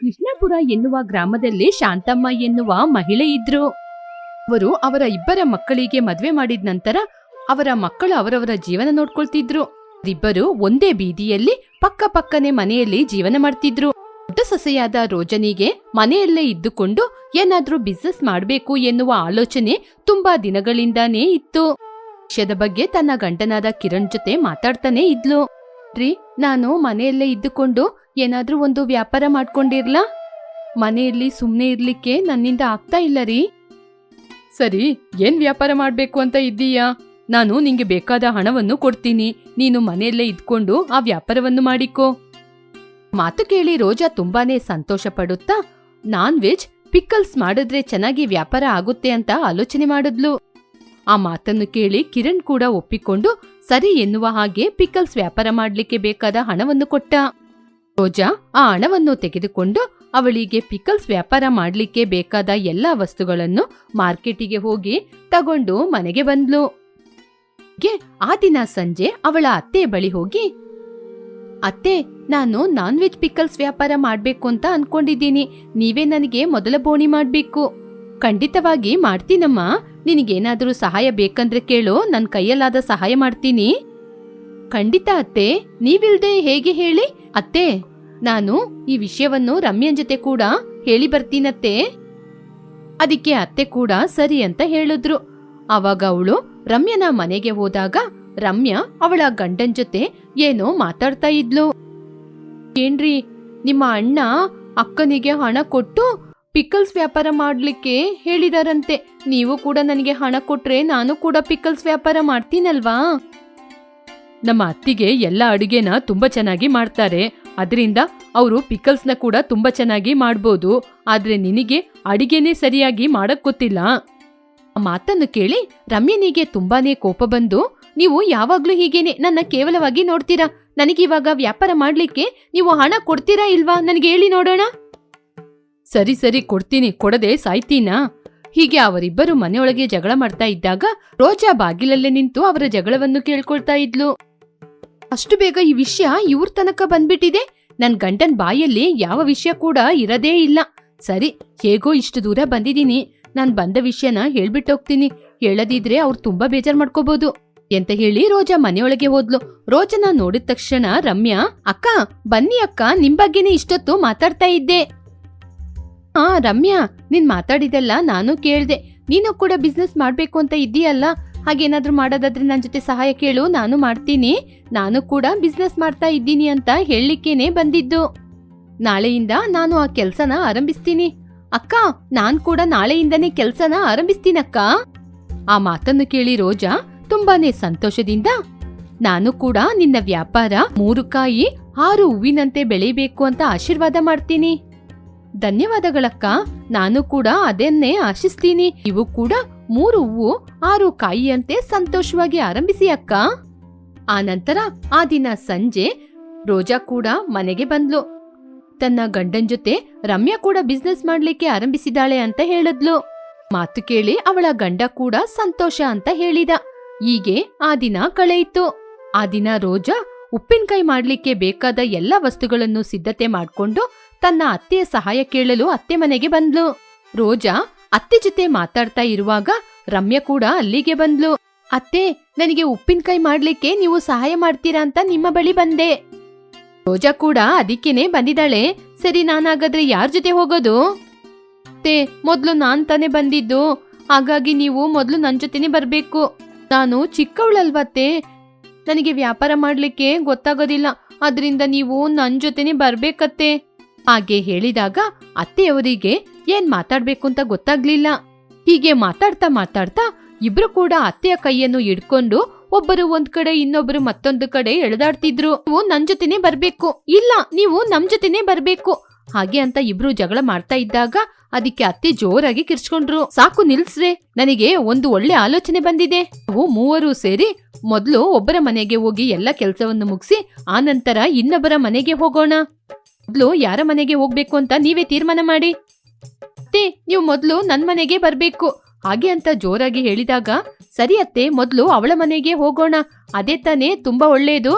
ಕೃಷ್ಣಪುರ ಎನ್ನುವ ಗ್ರಾಮದಲ್ಲಿ ಶಾಂತಮ್ಮ ಎನ್ನುವ ಮಹಿಳೆ ಇದ್ರು. ಅವರು ಅವರ ಇಬ್ಬರ ಮಕ್ಕಳಿಗೆ ಮದುವೆ ಮಾಡಿದ ನಂತರ ಅವರ ಮಕ್ಕಳು ಅವರವರ ಜೀವನ ನೋಡ್ಕೊಳ್ತಿದ್ರು. ಇಬ್ಬರು ಒಂದೇ ಬೀದಿಯಲ್ಲಿ ಪಕ್ಕ ಪಕ್ಕನೆ ಮನೆಯಲ್ಲಿ ಜೀವನ ಮಾಡ್ತಿದ್ರು. ದೊಡ್ಡ ಸೊಸೆಯಾದ ರೋಜನಿಗೆ ಮನೆಯಲ್ಲೇ ಇದ್ದುಕೊಂಡು ಏನಾದ್ರೂ ಬಿಸ್ನೆಸ್ ಮಾಡಬೇಕು ಎನ್ನುವ ಆಲೋಚನೆ ತುಂಬಾ ದಿನಗಳಿಂದಾನೇ ಇತ್ತು. ವಿಷಯದ ಬಗ್ಗೆ ತನ್ನ ಗಂಡನಾದ ಕಿರಣ್ ಜೊತೆ ಮಾತಾಡ್ತಾನೆ ಇದ್ಲು. ರೀ, ನಾನು ಮನೆಯಲ್ಲೇ ಇದ್ದುಕೊಂಡು ಏನಾದ್ರೂ ಒಂದು ವ್ಯಾಪಾರ ಮಾಡ್ಕೊಂಡಿರ್ಲಾ? ಮನೆಯಲ್ಲಿ ಸುಮ್ನೆ ಇರ್ಲಿಕ್ಕೆ ನನ್ನಿಂದ ಆಗ್ತಾ ಇಲ್ಲ ರೀ. ಸರಿ, ಏನ್ ವ್ಯಾಪಾರ ಮಾಡ್ಬೇಕು ಅಂತ ಇದ್ದೀಯಾ? ನಾನು ನಿಂಗೆ ಬೇಕಾದ ಹಣವನ್ನು ಕೊಡ್ತೀನಿ. ನೀನು ಮನೆಯಲ್ಲೇ ಇದ್ಕೊಂಡು ಆ ವ್ಯಾಪಾರವನ್ನು ಮಾಡಿಕೋ. ಮಾತು ಕೇಳಿ ರೋಜಾ ತುಂಬಾನೇ ಸಂತೋಷ ಪಡುತ್ತಾ ನಾನ್ ವೆಜ್ ಪಿಕಲ್ಸ್ ಮಾಡಿದ್ರೆ ಚೆನ್ನಾಗಿ ವ್ಯಾಪಾರ ಆಗುತ್ತೆ ಅಂತ ಆಲೋಚನೆ ಮಾಡಿದ್ಲು. ಆ ಮಾತನ್ನು ಕೇಳಿ ಕಿರಣ್ ಕೂಡ ಒಪ್ಪಿಕೊಂಡು ಸರಿ ಎನ್ನುವ ಹಾಗೆ ಪಿಕಲ್ಸ್ ವ್ಯಾಪಾರ ಮಾಡಲಿಕ್ಕೆ ಬೇಕಾದ ಹಣವನ್ನು ಕೊಟ್ಟ. ರೋಜಾ ಆ ಹಣವನ್ನು ತೆಗೆದುಕೊಂಡು ಅವಳಿಗೆ ಪಿಕಲ್ಸ್ ವ್ಯಾಪಾರ ಮಾಡಲಿಕ್ಕೆ ಬೇಕಾದ ಎಲ್ಲಾ ವಸ್ತುಗಳನ್ನು ಮಾರ್ಕೆಟಿಗೆ ಹೋಗಿ ತಗೊಂಡು ಮನೆಗೆ ಬಂದ್ಲು. ಆ ದಿನ ಸಂಜೆ ಅವಳ ಅತ್ತೆ ಬಳಿ ಹೋಗಿ, ಅತ್ತೆ, ನಾನು ನಾನ್ ವೆಜ್ ಪಿಕಲ್ಸ್ ವ್ಯಾಪಾರ ಮಾಡ್ಬೇಕು ಅಂತ ಅನ್ಕೊಂಡಿದ್ದೀನಿ. ನೀವೇ ನನಗೆ ಮೊದಲ ಬೋಣಿ ಮಾಡ್ಬೇಕು. ಖಂಡಿತವಾಗಿ ಮಾಡ್ತೀನಮ್ಮ. ನಿನಗೇನಾದರೂ ಸಹಾಯ ಬೇಕಂದ್ರೆ ಕೇಳು ನನ್ನ ಕೈಯಲ್ಲಾದ ಸಹಾಯ ಮಾಡ್ತೀನಿ. ಖಂಡಿತ ಅತ್ತೆ, ನೀವಿಲ್ದೆ ಹೇಗೆ ಹೇಳಿ? ಅತ್ತೆ, ನಾನು ಈ ವಿಷಯವನ್ನು ರಮ್ಯನ್ ಜೊತೆ ಕೂಡ ಹೇಳಿ ಬರ್ತೀನತ್ತೆ. ಅದಕ್ಕೆ ಅತ್ತೆ ಕೂಡ ಸರಿ ಅಂತ ಹೇಳಿದ್ರು. ಆವಾಗ ಅವಳು ರಮ್ಯನ ಮನೆಗೆ ಹೋದಾಗ ರಮ್ಯ ಅವಳ ಗಂಡನ್ ಜೊತೆ ಏನೋ ಮಾತಾಡ್ತಾ ಇದ್ಲು. ಏನ್ರಿ, ನಿಮ್ಮ ಅಣ್ಣ ಅಕ್ಕನಿಗೆ ಹಣ ಕೊಟ್ಟು ಪಿಕಲ್ಸ್ ವ್ಯಾಪಾರ ಮಾಡ್ಲಿಕ್ಕೆ ಹೇಳಿದಾರಂತೆ. ನೀವು ಕೂಡ ನನಗೆ ಹಣ ಕೊಟ್ರೆ ನಾನು ಕೂಡ ಪಿಕಲ್ಸ್ ವ್ಯಾಪಾರ ಮಾಡ್ತೀನಲ್ವಾ? ನಮ್ಮ ಅತ್ತಿಗೆ ಎಲ್ಲ ಅಡುಗೆನ ತುಂಬ ಚೆನ್ನಾಗಿ ಮಾಡ್ತಾರೆ. ಅದರಿಂದ ಅವರು ಪಿಕಲ್ಸ್ನ ಕೂಡ ತುಂಬ ಚೆನ್ನಾಗಿ ಮಾಡ್ಬೋದು. ಆದರೆ ನಿನಗೆ ಅಡಿಗೆನೇ ಸರಿಯಾಗಿ ಮಾಡಕ್ ಗೊತ್ತಿಲ್ಲ. ಆ ಮಾತನ್ನು ಕೇಳಿ ರಮ್ಯನಿಗೆ ತುಂಬಾನೇ ಕೋಪ ಬಂದು, ನೀವು ಯಾವಾಗ್ಲೂ ಹೀಗೇನೆ, ನನ್ನ ಕೇವಲವಾಗಿ ನೋಡ್ತೀರಾ? ನನಗಿವಾಗ ವ್ಯಾಪಾರ ಮಾಡ್ಲಿಕ್ಕೆ ನೀವು ಹಣ ಕೊಡ್ತೀರಾ ಇಲ್ವಾ? ನನಗೆ ಹೇಳಿ ನೋಡೋಣ. ಸರಿ ಸರಿ, ಕೊಡ್ತೀನಿ, ಕೊಡದೆ ಸಾಯ್ತೀನಾ? ಹೀಗೆ ಅವರಿಬ್ಬರು ಮನೆಯೊಳಗೆ ಜಗಳ ಮಾಡ್ತಾ ಇದ್ದಾಗ ರೋಜಾ ಬಾಗಿಲಲ್ಲೇ ನಿಂತು ಅವರ ಜಗಳವನ್ನು ಕೇಳ್ಕೊಳ್ತಾ ಇದ್ಲು. ಅಷ್ಟು ಬೇಗ ಈ ವಿಷಯ ಇವ್ರ ತನಕ ಬಂದ್ಬಿಟ್ಟಿದೆ. ನನ್ ಗಂಡನ್ ಬಾಯಲ್ಲಿ ಯಾವ ವಿಷಯ ಕೂಡ ಇರದೇ ಇಲ್ಲ. ಸರಿ, ಹೇಗೋ ಇಷ್ಟು ದೂರ ಬಂದಿದ್ದೀನಿ. ನಾನ್ ಬಂದ ವಿಷಯನ ಹೇಳ್ಬಿಟ್ಟೋಗ್ತೀನಿ ಹೇಳದಿದ್ರೆ ಅವ್ರು ತುಂಬಾ ಬೇಜಾರ್ ಮಾಡ್ಕೋಬಹುದು ಎಂತ ಹೇಳಿ ರೋಜಾ ಮನೆಯೊಳಗೆ ಹೋದ್ಲು. ರೋಜನ ನೋಡಿದ ತಕ್ಷಣ ರಮ್ಯಾ, ಅಕ್ಕ, ಬನ್ನಿ ಅಕ್ಕ, ನಿಮ್ ಬಗ್ಗೆನೇ ಇಷ್ಟೊತ್ತು ಮಾತಾಡ್ತಾ ಇದ್ದೆ. ಹಾ ರಮ್ಯಾ, ನೀನ್ ಮಾತಾಡಿದೆಲ್ಲ ನಾನು ಕೇಳ್ದೆ. ನೀನು ಕೂಡ ಬಿಸ್ನೆಸ್ ಮಾಡ್ಬೇಕು ಅಂತ ಇದ್ದೀಯಲ್ಲ? ಹಾಗೇನಾದ್ರೂ ಮಾಡೋದಾದ್ರೆ ನನ್ನ ಜೊತೆ ಸಹಾಯ ಕೇಳು, ನಾನು ಮಾಡ್ತೀನಿ. ನಾನು ಕೂಡ ಬಿಸ್ನೆಸ್ ಮಾಡ್ತಾ ಇದ್ದೀನಿ ಅಂತ ಹೇಳಲಿಕ್ಕೇನೆ ಬಂದಿದ್ದು. ನಾಳೆಯಿಂದ ನಾನು ಆ ಕೆಲ್ಸನ ಆರಂಭಿಸ್ತೀನಿ. ಅಕ್ಕ, ನಾನ್ ಕೂಡ ನಾಳೆಯಿಂದನೇ ಕೆಲ್ಸನ ಆರಂಭಿಸ್ತೀನಕ್ಕ. ಆ ಮಾತನ್ನು ಕೇಳಿ ರೋಜಾ ತುಂಬಾನೇ ಸಂತೋಷದಿಂದ ನಾನು ಕೂಡ ನಿನ್ನ ವ್ಯಾಪಾರ, ಮೂರು ಕಾಯಿ, ಆರು ಹೂವಿನಂತೆ ಬೆಳೆಯಬೇಕು ಅಂತ ಆಶೀರ್ವಾದ ಮಾಡ್ತೀನಿ. ಧನ್ಯವಾದಗಳಕ್ಕ. ನಾನು ಕೂಡ ಅದನ್ನೇ ಆಶಿಸ್ತೀನಿ. ಇವು ಕೂಡ ಮೂರು ಹೂವು, ಆರು ಕಾಯಿಯಂತೆ ಸಂತೋಷವಾಗಿ ಆರಂಭಿಸಿ ಅಕ್ಕ. ಆ ನಂತರ ಆ ದಿನ ಸಂಜೆ ರೋಜಾ ಕೂಡ ಮನೆಗೆ ಬಂದ್ಲು. ತನ್ನ ಗಂಡನ್ ಜೊತೆ ರಮ್ಯಾ ಕೂಡ ಬಿಸ್ನೆಸ್ ಮಾಡ್ಲಿಕ್ಕೆ ಆರಂಭಿಸಿದಾಳೆ ಅಂತ ಹೇಳಿದ್ಲು. ಮಾತು ಕೇಳಿ ಅವಳ ಗಂಡ ಕೂಡ ಸಂತೋಷ ಅಂತ ಹೇಳಿದ. ಹೀಗೆ ಆ ದಿನ ಕಳೆಯಿತು. ಆ ದಿನ ರೋಜಾ ಉಪ್ಪಿನಕಾಯಿ ಮಾಡ್ಲಿಕ್ಕೆ ಬೇಕಾದ ಎಲ್ಲ ವಸ್ತುಗಳನ್ನು ಸಿದ್ಧತೆ ಮಾಡ್ಕೊಂಡು ತನ್ನ ಅತ್ತೆಯ ಸಹಾಯ ಕೇಳಲು ಅತ್ತೆ ಮನೆಗೆ ಬಂದ್ಲು. ರೋಜಾ ಅತ್ತೆ ಜೊತೆ ಮಾತಾಡ್ತಾ ಇರುವಾಗ ರಮ್ಯಾ ಕೂಡ ಅಲ್ಲಿಗೆ ಬಂದ್ಲು. ಅತ್ತೆ, ನನಗೆ ಉಪ್ಪಿನಕಾಯಿ ಮಾಡ್ಲಿಕ್ಕೆ ನೀವು ಸಹಾಯ ಮಾಡ್ತೀರಾ ಅಂತ ನಿಮ್ಮ ಬಳಿ ಬಂದೆ. ರೋಜಾ ಕೂಡ ಅದಕ್ಕೇನೆ ಬಂದಿದ್ದಾಳೆ. ಸರಿ, ನಾನಾಗಾದ್ರೆ ಯಾರ್ ಜೊತೆ ಹೋಗೋದು? ಅತ್ತೆ, ಮೊದ್ಲು ನಾನ್ ತಾನೇ ಬಂದಿದ್ದು. ಹಾಗಾಗಿ ನೀವು ಮೊದ್ಲು ನನ್ ಜೊತೆನೆ ಬರ್ಬೇಕು. ನಾನು ಚಿಕ್ಕವಳಲ್ವತ್ತೆ ನನಗೆ ವ್ಯಾಪಾರ ಮಾಡ್ಲಿಕ್ಕೆ ಗೊತ್ತಾಗೋದಿಲ್ಲ. ಅದರಿಂದ ನೀವು ನನ್ ಜೊತೆನೆ ಬರ್ಬೇಕತ್ತೆ. ಹಾಗೆ ಹೇಳಿದಾಗ ಅತ್ತೆಯವರಿಗೆ ಏನ್ ಮಾತಾಡ್ಬೇಕು ಅಂತ ಗೊತ್ತಾಗ್ಲಿಲ್ಲ. ಹೀಗೆ ಮಾತಾಡ್ತಾ ಮಾತಾಡ್ತಾ ಇಬ್ರು ಕೂಡ ಅತ್ತೆಯ ಕೈಯನ್ನು ಹಿಡ್ಕೊಂಡು ಒಬ್ಬರು ಒಂದ್ ಕಡೆ ಇನ್ನೊಬ್ರು ಮತ್ತೊಂದು ಕಡೆ ಎಳೆದಾಡ್ತಿದ್ರು. ನೀವು ನನ್ ಜೊತೆನೆ ಬರ್ಬೇಕು. ಇಲ್ಲ, ನೀವು ನಮ್ ಜೊತೆನೆ ಬರ್ಬೇಕು. ಹಾಗೆ ಅಂತ ಇಬ್ರು ಜಗಳ ಮಾಡ್ತಾ ಇದ್ದಾಗ ಅದಕ್ಕೆ ಅತ್ತೆ ಜೋರಾಗಿ ಕಿರ್ಚ್ಕೊಂಡ್ರು. ಸಾಕು ನಿಲ್ಸ್ರೆ, ನನಗೆ ಒಂದು ಒಳ್ಳೆ ಆಲೋಚನೆ ಬಂದಿದೆ. ನಾವು ಮೂವರು ಸೇರಿ ಮೊದ್ಲು ಒಬ್ಬರ ಮನೆಗೆ ಹೋಗಿ ಎಲ್ಲ ಕೆಲಸವನ್ನು ಮುಗಿಸಿ ಆನಂತರ ಇನ್ನೊಬ್ಬರ ಮನೆಗೆ ಹೋಗೋಣ. ಮೊದ್ಲು ಯಾರ ಮನೆಗೆ ಹೋಗ್ಬೇಕು ಅಂತ ನೀವೇ ತೀರ್ಮಾನ ಮಾಡಿ. ಅತ್ತೆ, ನೀವು ಮೊದ್ಲು ನನ್ ಮನೆಗೆ ಬರ್ಬೇಕು. ಹಾಗೆ ಅಂತ ಜೋರಾಗಿ ಹೇಳಿದಾಗ, ಸರಿ ಅತ್ತೆ, ಮೊದ್ಲು ಅವಳ ಮನೆಗೆ ಹೋಗೋಣ. ಅದೇ ತಾನೇ ತುಂಬಾ ಒಳ್ಳೆಯದು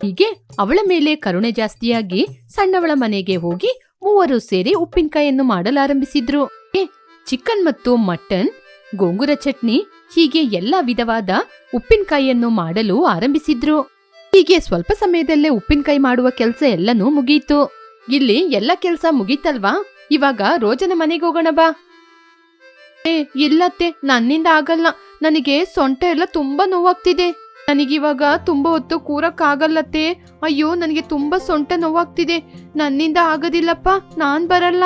ಹೀಗೆ ಅವಳ ಮೇಲೆ ಕರುಣೆ ಜಾಸ್ತಿಯಾಗಿ ಸಣ್ಣವಳ ಮನೆಗೆ ಹೋಗಿ ಮೂವರು ಸೇರಿ ಉಪ್ಪಿನಕಾಯಿಯನ್ನು ಮಾಡಲಾರಂಭಿಸಿದ್ರು. ಚಿಕನ್ ಮತ್ತು ಮಟನ್, ಗೋಂಗೂರ ಚಟ್ನಿ ಹೀಗೆ ಎಲ್ಲ ವಿಧವಾದ ಉಪ್ಪಿನಕಾಯಿಯನ್ನು ಮಾಡಲು ಆರಂಭಿಸಿದ್ರು. ಹೀಗೆ ಸ್ವಲ್ಪ ಸಮಯದಲ್ಲೇ ಉಪ್ಪಿನಕಾಯಿ ಮಾಡುವ ಕೆಲಸ ಎಲ್ಲನೂ ಮುಗೀತು. ಇಲ್ಲಿ ಎಲ್ಲ ಕೆಲಸ ಮುಗೀತಲ್ವಾ? ಇವಾಗ ರೋಜನ ಮನೆಗೆ ಹೋಗೋಣ ಬಾ. ಏ ಇಲ್ಲತ್ತೆ ನನ್ನಿಂದ ಆಗಲ್ಲ. ನನಗೆ ಸೊಂಟ ಎಲ್ಲ ತುಂಬಾ ನೋವಾಗ್ತಿದೆ. ನನಗಿವಾಗ ತುಂಬಾ ಹೊತ್ತು ಕೂರಕ್ಕಾಗಲ್ಲತ್ತೆ ಅಯ್ಯೋ, ನನಗೆ ತುಂಬಾ ಸೊಂಟ ನೋವಾಗ್ತಿದೆ. ನನ್ನಿಂದ ಆಗೋದಿಲ್ಲಪ್ಪ, ನಾನ್ ಬರಲ್ಲ.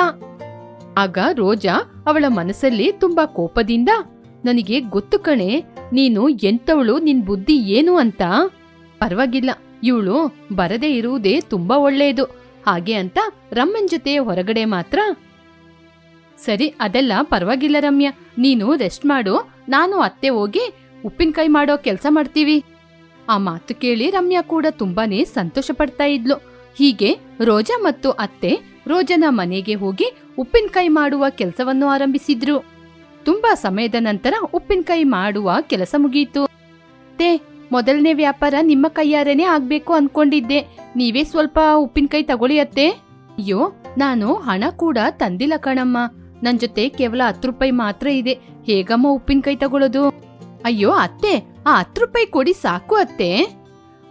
ಆಗ ರೋಜಾ ಅವಳ ಮನಸ್ಸಲ್ಲಿ ತುಂಬಾ ಕೋಪದಿಂದ, ನನಗೆ ಗೊತ್ತು ಕಣೆ, ನೀನು ಎಂತವಳು, ನಿನ್ ಬುದ್ಧಿ ಏನು ಅಂತ? ಪರವಾಗಿಲ್ಲ. ಇವಳು ಬರದೇ ಇರುವುದೇ ತುಂಬಾ ಒಳ್ಳೆಯದು. ಹಾಗೆ ಅಂತ ರಮ್ಯನ್ ಜೊತೆ ಹೊರಗಡೆ ಮಾತ್ರ. ಸರಿ, ಅದೆಲ್ಲ ಪರವಾಗಿಲ್ಲ ರಮ್ಯ. ನೀನು ರೆಸ್ಟ್ ಮಾಡು. ನಾನು ಅತ್ತೆ ಹೋಗಿ ಉಪ್ಪಿನಕಾಯಿ ಮಾಡೋ ಕೆಲಸ ಮಾಡ್ತೀವಿ. ಆ ಮಾತು ಕೇಳಿ ರಮ್ಯಾ ಕೂಡ ತುಂಬಾನೇ ಸಂತೋಷ ಪಡ್ತಾ ಇದ್ಲು. ಹೀಗೆ ರೋಜಾ ಮತ್ತು ಅತ್ತೆ ರೋಜನ ಮನೆಗೆ ಹೋಗಿ ಉಪ್ಪಿನಕಾಯಿ ಮಾಡುವ ಕೆಲಸವನ್ನು ಆರಂಭಿಸಿದ್ರು. ತುಂಬಾ ಸಮಯದ ನಂತರ ಉಪ್ಪಿನಕಾಯಿ ಮಾಡುವ ಕೆಲಸ ಮುಗಿಯಿತು ಅತ್ತೆ ಮೊದಲನೇ ವ್ಯಾಪಾರ ನಿಮ್ಮ ಕೈಯಾರೇನೆ ಆಗ್ಬೇಕು ಅನ್ಕೊಂಡಿದ್ದೆ. ನೀವೇ ಸ್ವಲ್ಪ ಉಪ್ಪಿನಕಾಯಿ ತಗೊಳ್ಳಿ ಅತ್ತೆ. ಅಯ್ಯೋ, ನಾನು ಹಣ ಕೂಡ ತಂದಿಲ್ಲ ಕಣಮ್ಮ. ನನ್ ಜೊತೆ ಕೇವಲ ಹತ್ತು ರೂಪಾಯಿ ಮಾತ್ರ ಇದೆ. ಹೇಗಮ್ಮ ಉಪ್ಪಿನಕಾಯಿ ತಗೊಳ್ಳೋದು ಅಯ್ಯೋ, ಅತ್ತೆ, ಆ ಹತ್ತು ರೂಪಾಯಿ ಕೊಡಿ ಸಾಕು ಅತ್ತೆ.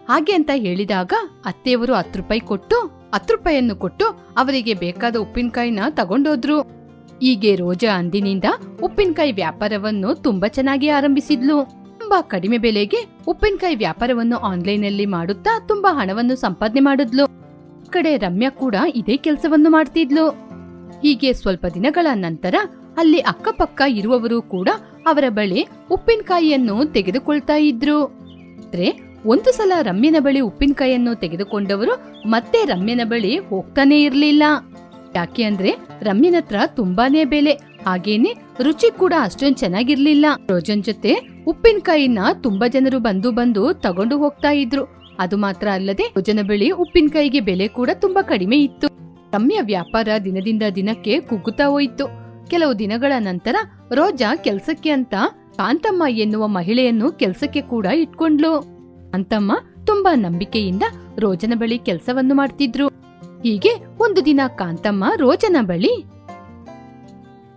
ಹಾಗೆ ಅಂತ ಹೇಳಿದಾಗ ಅತ್ತೆಯವರು ಹತ್ತು ರೂಪಾಯಿ ಕೊಟ್ಟು, ಹತ್ತು ರೂಪಾಯಿಯನ್ನು ಕೊಟ್ಟು ಅವರಿಗೆ ಬೇಕಾದ ಉಪ್ಪಿನಕಾಯಿನ ತಗೊಂಡೋದ್ರು. ಹೀಗೆ ರೋಜಾ ಅಂದಿನಿಂದ ಉಪ್ಪಿನಕಾಯಿ ವ್ಯಾಪಾರವನ್ನು ತುಂಬಾ ಚೆನ್ನಾಗಿ ಆರಂಭಿಸಿದ್ಲು. ತುಂಬಾ ಕಡಿಮೆ ಬೆಲೆಗೆ ಉಪ್ಪಿನಕಾಯಿ ವ್ಯಾಪಾರವನ್ನು ಆನ್ಲೈನಲ್ಲಿ ಮಾಡುತ್ತಾ ತುಂಬಾ ಹಣವನ್ನು ಸಂಪಾದನೆ ಮಾಡಿದ್ಲು. ಕಡೆ ರಮ್ಯಾ ಕೂಡ ಇದೇ ಕೆಲಸವನ್ನು ಮಾಡ್ತಿದ್ಲು. ಹೀಗೆ ಸ್ವಲ್ಪ ದಿನಗಳ ನಂತರ ಅಲ್ಲಿ ಅಕ್ಕಪಕ್ಕ ಇರುವವರು ಕೂಡ ಅವರ ಬಳಿ ಉಪ್ಪಿನಕಾಯಿಯನ್ನು ತೆಗೆದುಕೊಳ್ತಾ ಇದ್ರು. ಒಂದು ಸಲ ರಮ್ಯನ ಬಳಿ ಉಪ್ಪಿನಕಾಯಿಯನ್ನು ತೆಗೆದುಕೊಂಡವರು ಮತ್ತೆ ರಮ್ಯನ ಬಳಿ ಹೋಗ್ತಾನೆ ಇರಲಿಲ್ಲ. ಯಾಕೆ ಅಂದ್ರೆ ರಮ್ಯನ ಹತ್ರ ತುಂಬಾನೇ ಬೆಲೆ, ಹಾಗೇನೆ ರುಚಿ ಕೂಡ ಅಷ್ಟೊಂದು ಚೆನ್ನಾಗಿರ್ಲಿಲ್ಲ. ರೋಜನ್ ಜೊತೆ ಉಪ್ಪಿನಕಾಯಿನ ತುಂಬಾ ಜನರು ಬಂದು ಬಂದು ತಗೊಂಡು ಹೋಗ್ತಾ ಇದ್ರು. ಅದು ಮಾತ್ರ ಅಲ್ಲದೆ ರೋಜನ ಬಳಿ ಉಪ್ಪಿನಕಾಯಿಗೆ ಬೆಲೆ ಕೂಡ ತುಂಬಾ ಕಡಿಮೆ ಇತ್ತು. ರಮ್ಯ ವ್ಯಾಪಾರ ದಿನದಿಂದ ದಿನಕ್ಕೆ ಕುಗ್ಗುತ್ತಾ ಹೋಯಿತು. ಕೆಲವು ದಿನಗಳ ನಂತರ ರೋಜಾ ಕೆಲ್ಸಕ್ಕೆ ಅಂತ ಕಾಂತಮ್ಮ ಎನ್ನುವ ಮಹಿಳೆಯನ್ನು ಕೆಲ್ಸಕ್ಕೆ ಕೂಡ ಇಟ್ಕೊಂಡ್ಲು. ಅಂತಮ್ಮ ತುಂಬಾ ನಂಬಿಕೆಯಿಂದ ರೋಜನ ಬಳಿ ಕೆಲಸವನ್ನು ಮಾಡ್ತಿದ್ರು. ಹೀಗೆ ಒಂದು ದಿನ ಕಾಂತಮ್ಮ ರೋಜನ ಬಳಿ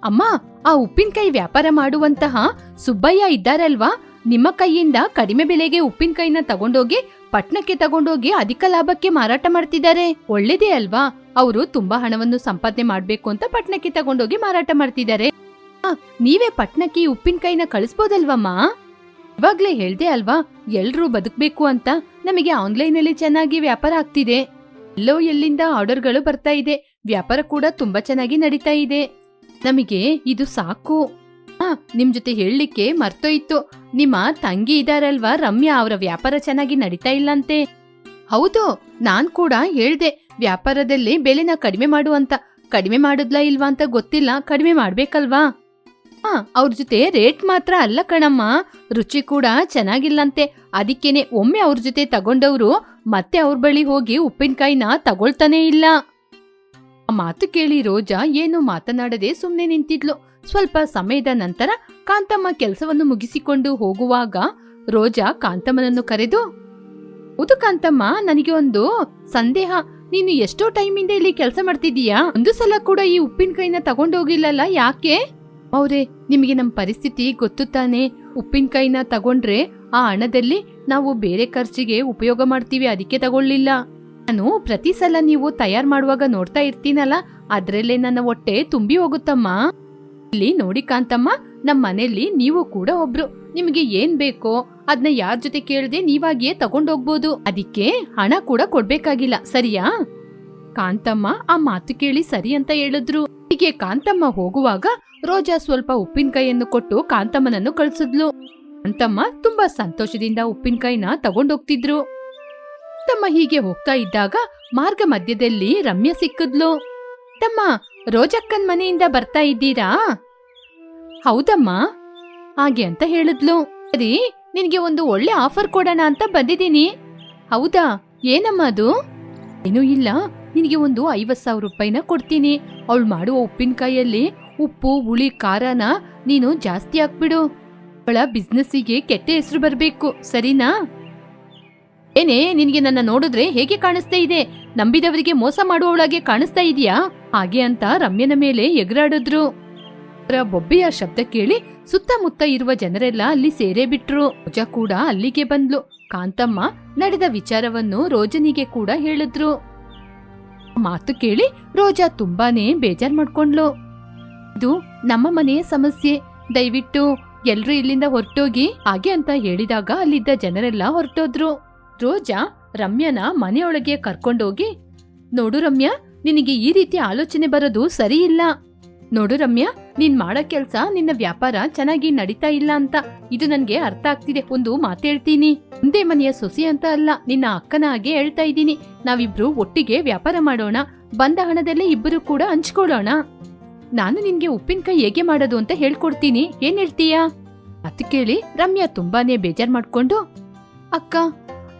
ಅಮ್ಮ, ಆ ಉಪ್ಪಿನಕಾಯಿ ವ್ಯಾಪಾರ ಮಾಡುವಂತಹ ಸುಬ್ಬಯ್ಯ ಇದ್ದಾರಲ್ವಾ? ನಿಮ್ಮ ಕೈಯಿಂದ ಕಡಿಮೆ ಬೆಲೆಗೆ ಉಪ್ಪಿನಕಾಯಿನ ತಗೊಂಡೋಗಿ ಪಟ್ನಕ್ಕೆ ತಗೊಂಡೋಗಿ ಅಧಿಕ ಲಾಭಕ್ಕೆ ಮಾರಾಟ ಮಾಡ್ತಿದ್ದಾರೆ. ಒಳ್ಳೇದೇ ಅಲ್ವಾ? ಅವರು ತುಂಬಾ ಹಣವನ್ನು ಸಂಪಾದನೆ ಮಾಡ್ಬೇಕು ಅಂತ ಪಟ್ನಕ್ಕೆ ತಗೊಂಡೋಗಿ ಮಾರಾಟ ಮಾಡ್ತಿದ್ದಾರೆ. ನೀವೇ ಪಟ್ನಕ್ಕೆ ಈ ಉಪ್ಪಿನಕಾಯಿನ ಕಳಿಸ್ಬೋದಲ್ವಮ್ಮ? ಇವಾಗ್ಲೇ ಹೇಳ್ದೆ ಅಲ್ವಾ, ಎಲ್ರೂ ಬದುಕ್ಬೇಕು ಅಂತ. ನಮಗೆ ಆನ್ಲೈನ್ ಅಲ್ಲಿ ಚೆನ್ನಾಗಿ ವ್ಯಾಪಾರ ಆಗ್ತಿದೆ. ಎಲ್ಲೋ ಎಲ್ಲಿಂದ ಆರ್ಡರ್ಗಳು ಬರ್ತಾ ಇದೆ. ವ್ಯಾಪಾರ ಕೂಡ ತುಂಬಾ ಚೆನ್ನಾಗಿ ನಡೀತಾ ಇದೆ. ನಮಗೆ ಇದು ಸಾಕು. ನಿಮ್ ಜೊತೆ ಹೇಳಲಿಕ್ಕೆ ಮರ್ತೋಯ್ತು. ನಿಮ್ಮ ತಂಗಿ ಇದಾರಲ್ವಾ ರಮ್ಯಾ, ಅವರ ವ್ಯಾಪಾರ ಚೆನ್ನಾಗಿ ನಡೀತಾ ಇಲ್ಲಂತೆ. ಹೌದು, ನಾನ್ ಕೂಡ ಹೇಳ್ದೆ, ವ್ಯಾಪಾರದಲ್ಲಿ ಬೆಲೆನ ಕಡಿಮೆ ಮಾಡು ಅಂತ. ಕಡಿಮೆ ಮಾಡುದ್ಲಾ ಇಲ್ವಾ ಅಂತ ಗೊತ್ತಿಲ್ಲ, ಕಡಿಮೆ ಮಾಡ್ಬೇಕಲ್ವಾ? ಹಾ ಅವ್ರ ಜೊತೆ ರೇಟ್ ಮಾತ್ರ ಅಲ್ಲ ಕಣಮ್ಮ. ರುಚಿ ಕೂಡ ಚೆನ್ನಾಗಿಲ್ಲಂತೆ. ಅದಕ್ಕೇನೆ ಒಮ್ಮೆ ಅವ್ರ ಜೊತೆ ತಗೊಂಡವ್ರು ಮತ್ತೆ ಅವ್ರ ಬಳಿ ಹೋಗಿ ಉಪ್ಪಿನಕಾಯಿನ ತಗೊಳ್ತಾನೇ ಇಲ್ಲ. ಆ ಮಾತು ಕೇಳಿ ರೋಜಾ ಏನು ಮಾತನಾಡದೆ ಸುಮ್ಮನೆ ನಿಂತಿದ್ಲು. ಸ್ವಲ್ಪ ಸಮಯದ ನಂತರ ಕಾಂತಮ್ಮ ಕೆಲಸವನ್ನು ಮುಗಿಸಿಕೊಂಡು ಹೋಗುವಾಗ ರೋಜಾ ಕಾಂತಮ್ಮನನ್ನು ಕರೆದು, ಹೌದು ಕಾಂತಮ್ಮ, ನನಗೆ ಒಂದು ಸಂದೇಹ. ನೀನು ಎಷ್ಟೋ ಟೈಮಿಂದ ಇಲ್ಲಿ ಕೆಲಸ ಮಾಡ್ತಿದ್ದೀಯಾ? ಒಂದು ಸಲ ಕೂಡ ಈ ಉಪ್ಪಿನಕಾಯಿನ ತಗೊಂಡೋಗಿಲ್ಲಲ್ಲ, ಯಾಕೆ? ಅವ್ರೆ, ನಿಮಗೆ ನಮ್ಮ ಪರಿಸ್ಥಿತಿ ಗೊತ್ತು ತಾನೆ. ಉಪ್ಪಿನಕಾಯಿನ ತಗೊಂಡ್ರೆ ಆ ಹಣದಲ್ಲಿ ನಾವು ಬೇರೆ ಖರ್ಚಿಗೆ ಉಪಯೋಗ ಮಾಡ್ತೀವಿ, ಅದಕ್ಕೆ ತಗೊಳ್ಳಿಲ್ಲ. ನಾನು ಪ್ರತಿ ಸಲ ನೀವು ತಯಾರು ಮಾಡುವಾಗ ನೋಡ್ತಾ ಇರ್ತೀನಲ್ಲ, ಅದ್ರಲ್ಲೇ ನನ್ನ ಹೊಟ್ಟೆ ತುಂಬಿ ಹೋಗುತ್ತಮ್ಮ. ಇಲ್ಲಿ ನೋಡಿ ಕಾಂತಮ್ಮ ನಮ್ಮ ಮನೆಯಲ್ಲಿ ನೀವು ಕೂಡ ಒಬ್ರು. ನಿಮಗೆ ಏನ್ ಬೇಕೋ ಅದನ್ನ ಯಾರ ಜೊತೆ ಕೇಳದೆ ನೀವಾಗಿಯೇ ತಗೊಂಡೋಗ್ಬೋದು. ಅದಕ್ಕೆ ಹಣ ಕೂಡ ಕೊಡ್ಬೇಕಾಗಿಲ್ಲ, ಸರಿಯಾ? ಕಾಂತಮ್ಮ, ಆ ಮಾತು ಕೇಳಿ ಸರಿ ಅಂತ ಹೇಳಿದ್ರು. ಹೀಗೆ ಕಾಂತಮ್ಮ ಹೋಗುವಾಗ ರೋಜಾ ಸ್ವಲ್ಪ ಉಪ್ಪಿನಕಾಯಿಯನ್ನು ಕೊಟ್ಟು ಕಾಂತಮ್ಮನನ್ನು ಕಳ್ಸಿದ್ಲು. ಕಾಂತಮ್ಮ ತುಂಬಾ ಸಂತೋಷದಿಂದ ಉಪ್ಪಿನಕಾಯಿನ ತಗೊಂಡೋಗ್ತಿದ್ರು. ತಮ್ಮ ಹೀಗೆ ಹೋಗ್ತಾ ಇದ್ದಾಗ ಮಾರ್ಗ ಮಧ್ಯದಲ್ಲಿ ರಮ್ಯ ಸಿಕ್ಕಿದ್ಲು. ತಮ್ಮ, ರೋಜಕ್ಕನ್ ಮನೆಯಿಂದ ಬರ್ತಾ ಇದ್ದೀರಾ? ಹೌದಮ್ಮ, ಹಾಗೆ ಅಂತ ಹೇಳಿದ್ಲು. ಸರಿ ನಿನ್ಗೆ ಒಂದು ಒಳ್ಳೆ ಆಫರ್ ಕೊಡೋಣ ಅಂತ ಬಂದಿದ್ದೀನಿ. ಹೌದಾ, ಏನಮ್ಮ ಅದು? ಏನೂ ಇಲ್ಲ, ನಿನಗೆ ಒಂದು ಐವತ್ ಸಾವಿರ ರೂಪಾಯಿನ ಕೊಡ್ತೀನಿ. ಅವಳು ಮಾಡುವ ಉಪ್ಪಿನಕಾಯಲ್ಲಿ ಉಪ್ಪು, ಹುಳಿ, ಖಾರನ ನೀನು ಜಾಸ್ತಿ ಹಾಕ್ಬಿಡು. ಅವಳ ಬಿಸ್ನೆಸ್ಸಿಗೆ ಕೆಟ್ಟ ಹೆಸರು ಬರಬೇಕು, ಸರಿನಾ? ಏನೇ, ನಿನಗೆ ನನ್ನ ನೋಡಿದ್ರೆ ಹೇಗೆ ಕಾಣಿಸ್ತಾ ಇದೆ? ನಂಬಿದವರಿಗೆ ಮೋಸ ಮಾಡುವವಳಾಗೆ ಕಾಣಿಸ್ತಾ ಇದೆಯಾ? ಹಾಗೆ ಅಂತ ರಮ್ಯನ ಮೇಲೆ ಎಗರಾಡಿದ್ರು. ಅವರ ಬೊಬ್ಬೆಯ ಶಬ್ದ ಕೇಳಿ ಸುತ್ತಮುತ್ತ ಇರುವ ಜನರೆಲ್ಲ ಅಲ್ಲಿ ಸೇರೇ ಬಿಟ್ರು. ರೋಜಾ ಕೂಡ ಅಲ್ಲಿಗೆ ಬಂದ್ಲು. ಕಾಂತಮ್ಮ ನಡೆದ ವಿಚಾರವನ್ನು ರೋಜನಿಗೆ ಕೂಡ ಹೇಳಿದ್ರು. ಮಾತು ಕೇಳಿ ರೋಜಾ ತುಂಬಾನೇ ಬೇಜಾರ್ ಮಾಡ್ಕೊಂಡ್ಲು. ಇದು ನಮ್ಮ ಮನೆಯ ಸಮಸ್ಯೆ. ದಯವಿಟ್ಟು ಎಲ್ರೂ ಇಲ್ಲಿಂದ ಹೊರಟೋಗಿ ಹಾಗೆ ಅಂತ ಹೇಳಿದಾಗ ಅಲ್ಲಿದ್ದ ಜನರೆಲ್ಲ ಹೊರಟೋದ್ರು. ರೋಜಾ ರಮ್ಯನ ಮನೆಯೊಳಗೆ ಕರ್ಕೊಂಡೋಗಿ, ನೋಡು ರಮ್ಯಾ, ನಿನಗೆ ಈ ರೀತಿ ಆಲೋಚನೆ ಬರೋದು ಸರಿ ಇಲ್ಲ ನೋಡು ರಮ್ಯಾ, ನೀನ್ ಮಾಡೋ ಕೆಲ್ಸ ನಿನ್ನ ವ್ಯಾಪಾರ ಚೆನ್ನಾಗಿ ನಡೀತಾ ಇಲ್ಲ ಅಂತ. ಇದು ನನ್ಗೆ ಅರ್ಥ ಆಗ್ತಿದೆ, ಒಂದು ಮಾತೇಳ್ತೀನಿ ಒಂದೇ ಮನೆಯ ಸೊಸಿ ಅಂತ ಅಲ್ಲ, ನಿನ್ನ ಅಕ್ಕನ ಹಾಗೆ ಹೇಳ್ತಾ ಇದ್ದೀನಿ. ನಾವಿಬ್ರು ಒಟ್ಟಿಗೆ ವ್ಯಾಪಾರ ಮಾಡೋಣ, ಬಂದ ಹಣದಲ್ಲೇ ಇಬ್ಬರು ಕೂಡ ಹಂಚ್ಕೊಳ್ಳೋಣ. ನಾನು ನಿನ್ಗೆ ಉಪ್ಪಿನಕಾಯಿ ಹೇಗೆ ಮಾಡೋದು ಅಂತ ಹೇಳ್ಕೊಡ್ತೀನಿ. ಏನ್ ಹೇಳ್ತೀಯಾ? ಅತ್ ಕೇಳಿ ರಮ್ಯಾ ತುಂಬಾನೇ ಬೇಜಾರ್ ಮಾಡ್ಕೊಂಡು, ಅಕ್ಕ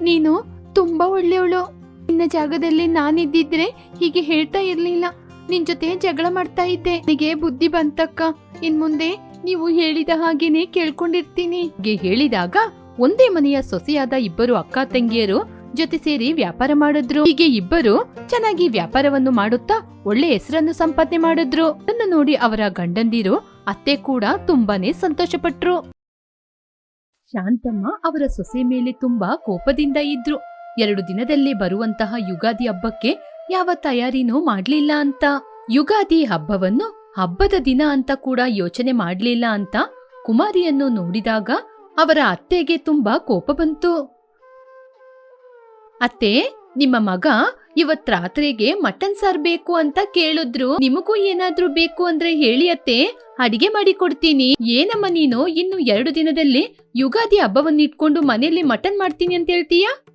ನೀನು ತುಂಬಾ ಒಳ್ಳೆಯವಳು. ನಿನ್ನ ಜಾಗದಲ್ಲಿ ನಾನಿದ್ದಿದ್ರೆ ಹೀಗೆ ಹೇಳ್ತಾ ಇರ್ಲಿಲ್ಲ. ನಿನ್ ಜೊತೆ ಜಗಳ ಮಾಡ್ತಾ ಇದ್ದೆ. ನಿನಗೆ ಬುದ್ಧಿ ಬಂತಕ್ಕ. ಇನ್ ಮುಂದೆ ನೀವು ಹೇಳಿದ ಹಾಗೇನೆ ಕೇಳ್ಕೊಂಡಿರ್ತೀನಿ. ಹೇಳಿದಾಗ ಒಂದೇ ಮನೆಯ ಸೊಸೆಯಾದ ಇಬ್ಬರು ಅಕ್ಕ ತಂಗಿಯರು ಜೊತೆ ಸೇರಿ ವ್ಯಾಪಾರ ಮಾಡಿದ್ರು. ಹೀಗೆ ಇಬ್ಬರು ಚೆನ್ನಾಗಿ ವ್ಯಾಪಾರವನ್ನು ಮಾಡುತ್ತಾ ಒಳ್ಳೆ ಹೆಸರನ್ನು ಸಂಪಾದನೆ ಮಾಡಿದ್ರು. ಅದನ್ನು ನೋಡಿ ಅವರ ಗಂಡಂದಿರು, ಅತ್ತೆ ಕೂಡ ತುಂಬಾನೇ ಸಂತೋಷಪಟ್ರು. ಶಾಂತಮ್ಮ ಅವರ ಸೊಸೆ ಮೇಲೆ ತುಂಬಾ ಕೋಪದಿಂದ ಇದ್ರು. ಎರಡು ದಿನದಲ್ಲೇ ಬರುವಂತಹ ಯುಗಾದಿ ಹಬ್ಬಕ್ಕೆ ಯಾವ ತಯಾರಿನೂ ಮಾಡ್ಲಿಲ್ಲ ಅಂತ. ಯುಗಾದಿ ಹಬ್ಬವನ್ನು ಹಬ್ಬದ ದಿನ ಅಂತ ಕೂಡ ಯೋಚನೆ ಮಾಡ್ಲಿಲ್ಲ ಅಂತ ಕುಮಾರಿಯನ್ನು ನೋಡಿದಾಗ ಅವರ ಅತ್ತೆಗೆ ತುಂಬಾ ಕೋಪ ಬಂತು. ಅತ್ತೆ, ನಿಮ್ಮ ಮಗ ಇವತ್ ರಾತ್ರಿಗೆ ಮಟನ್ ಸಾರ್ ಬೇಕು ಅಂತ ಕೇಳಿದ್ರು. ನಿಮಗೂ ಏನಾದ್ರೂ ಬೇಕು ಅಂದ್ರೆ ಹೇಳಿ ಅತ್ತೆ. ಅಡಿಗೆ ಮಾಡಿ ಕೊಡ್ತೀನಿ. ಏನಮ್ಮ ನೀನು? ಇನ್ನು ಎರಡು ದಿನದಲ್ಲಿ ಯುಗಾದಿ ಹಬ್ಬವನ್ನ ಇಟ್ಕೊಂಡು ಮನೆಯಲ್ಲಿ ಮಟನ್ ಮಾಡ್ತೀನಿ ಅಂತ ಹೇಳ್ತೀಯಾ?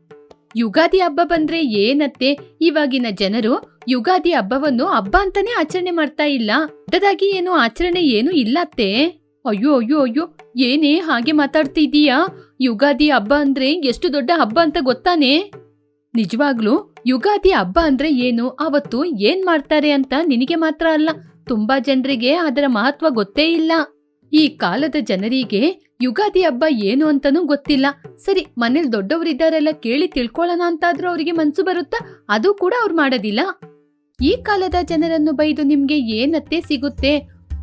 ಯುಗಾದಿ ಹಬ್ಬ ಬಂದ್ರೆ ಏನತ್ತೆ? ಇವಾಗಿನ ಜನರು ಯುಗಾದಿ ಹಬ್ಬವನ್ನು ಹಬ್ಬ ಅಂತಾನೆ ಆಚರಣೆ ಮಾಡ್ತಾ ಇಲ್ಲ. ದೊಡ್ಡದಾಗಿ ಏನು ಆಚರಣೆ ಏನು ಇಲ್ಲತ್ತೆ ಅಯ್ಯೋ ಅಯ್ಯೋ ಅಯ್ಯೋ. ಏನೇ ಹಾಗೆ ಮಾತಾಡ್ತಿದ್ದೀಯಾ? ಯುಗಾದಿ ಹಬ್ಬ ಅಂದ್ರೆ ಎಷ್ಟು ದೊಡ್ಡ ಹಬ್ಬ ಅಂತ ಗೊತ್ತಾನೆ? ನಿಜವಾಗ್ಲೂ ಯುಗಾದಿ ಹಬ್ಬ ಅಂದ್ರೆ ಏನು? ಅವತ್ತು ಏನ್ ಮಾಡ್ತಾರೆ ಅಂತ ನಿನಗೆ ಮಾತ್ರ ಅಲ್ಲ, ತುಂಬಾ ಜನರಿಗೆ ಅದರ ಮಹತ್ವ ಗೊತ್ತೇ ಇಲ್ಲ. ಈ ಕಾಲದ ಜನರಿಗೆ ಯುಗಾದಿ ಹಬ್ಬ ಏನು ಅಂತಾನೂ ಗೊತ್ತಿಲ್ಲ. ಸರಿ, ಮನೇಲಿ ದೊಡ್ಡವರಿದ್ದಾರೆಲ್ಲ ಕೇಳಿ ತಿಳ್ಕೊಳ್ಳೋಣ ಅಂತಾದ್ರೂ ಅವರಿಗೆ ಮನ್ಸು ಬರುತ್ತಾ? ಅದು ಕೂಡ ಅವ್ರು ಮಾಡೋದಿಲ್ಲ. ಈ ಕಾಲದ ಜನರನ್ನು ಬೈದು ನಿಮ್ಗೆ ಏನತ್ತೆ ಸಿಗುತ್ತೆ?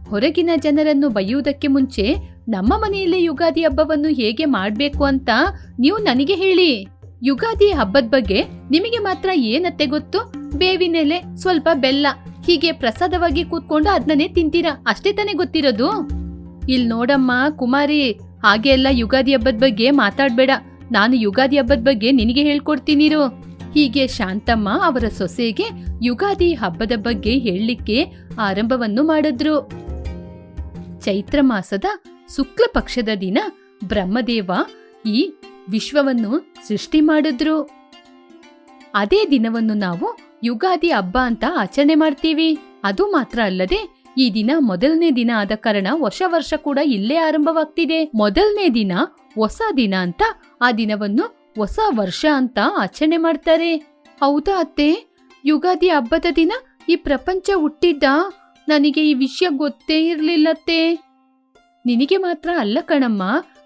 ಹೊರಗಿನ ಜನರನ್ನು ಬೈಯುವುದಕ್ಕೆ ಮುಂಚೆ ನಮ್ಮ ಮನೆಯಲ್ಲಿ ಯುಗಾದಿ ಹಬ್ಬವನ್ನು ಹೇಗೆ ಮಾಡಬೇಕು ಅಂತ ನೀವು ನನಗೆ ಹೇಳಿ. ಯುಗಾದಿ ಹಬ್ಬದ ಬಗ್ಗೆ ನಿಮಗೆ ಮಾತ್ರ ಏನತ್ತೆ ಗೊತ್ತು? ಬೇವಿನೆಲೆ ಸ್ವಲ್ಪ ಬೆಲ್ಲ. ಹೀಗೆ ಪ್ರಸಾದವಾಗಿ ಕೂತ್ಕೊಂಡು ಅದನ್ನೇ ತಿಂತೀರಾ? ಅಷ್ಟೇ ತಾನೇ ಗೊತ್ತಿರೋದು? ಇಲ್ಲಿ ನೋಡಮ್ಮ, ಕುಮಾರಿ, ಹಾಗೆ ಎಲ್ಲ ಯುಗಾದಿ ಹಬ್ಬದ ಬಗ್ಗೆ ಮಾತಾಡ್ಬೇಡ. ನಾನು ಯುಗಾದಿ ಹಬ್ಬದ ಬಗ್ಗೆ ನಿನಗೆ ಹೇಳ್ಕೊಡ್ತೀನಿರು ಹೀಗೆ ಶಾಂತಮ್ಮ ಅವರ ಸೊಸೆಗೆ ಯುಗಾದಿ ಹಬ್ಬದ ಬಗ್ಗೆ ಹೇಳಲಿಕ್ಕೆ ಆರಂಭವನ್ನು ಮಾಡಿದ್ರು. ಚೈತ್ರ ಮಾಸದ ಶುಕ್ಲ ಪಕ್ಷದ ದಿನ ಬ್ರಹ್ಮದೇವ ಈ ವಿಶ್ವವನ್ನು ಸೃಷ್ಟಿ ಮಾಡಿದ್ರು. ಅದೇ ದಿನವನ್ನು ನಾವು ಯುಗಾದಿ ಹಬ್ಬ ಅಂತ ಆಚರಣೆ ಮಾಡ್ತೀವಿ. ಅದು ಮಾತ್ರ ಅಲ್ಲದೆ ಈ ದಿನ ಮೊದಲನೇ ದಿನ ಆದ ಕಾರಣ ಹೊಸ ವರ್ಷ ಕೂಡ ಇಲ್ಲೇ ಆರಂಭವಾಗ್ತಿದೆ. ಮೊದಲನೇ ದಿನ ಹೊಸ ದಿನ ಅಂತ ಆ ದಿನವನ್ನು ಹೊಸ ವರ್ಷ ಅಂತ ಆಚರಣೆ ಮಾಡ್ತಾರೆ. ಹೌದಾ ಅತ್ತೆ? ಯುಗಾದಿ ಹಬ್ಬದ ದಿನ ಈ ಪ್ರಪಂಚ ಹುಟ್ಟಿದ್ದ? ನನಗೆ ಈ ವಿಷಯ ಗೊತ್ತೇ ಇರಲಿಲ್ಲತ್ತೆ ನಿನಗೆ ಮಾತ್ರ ಅಲ್ಲ ಕಣಮ್ಮ.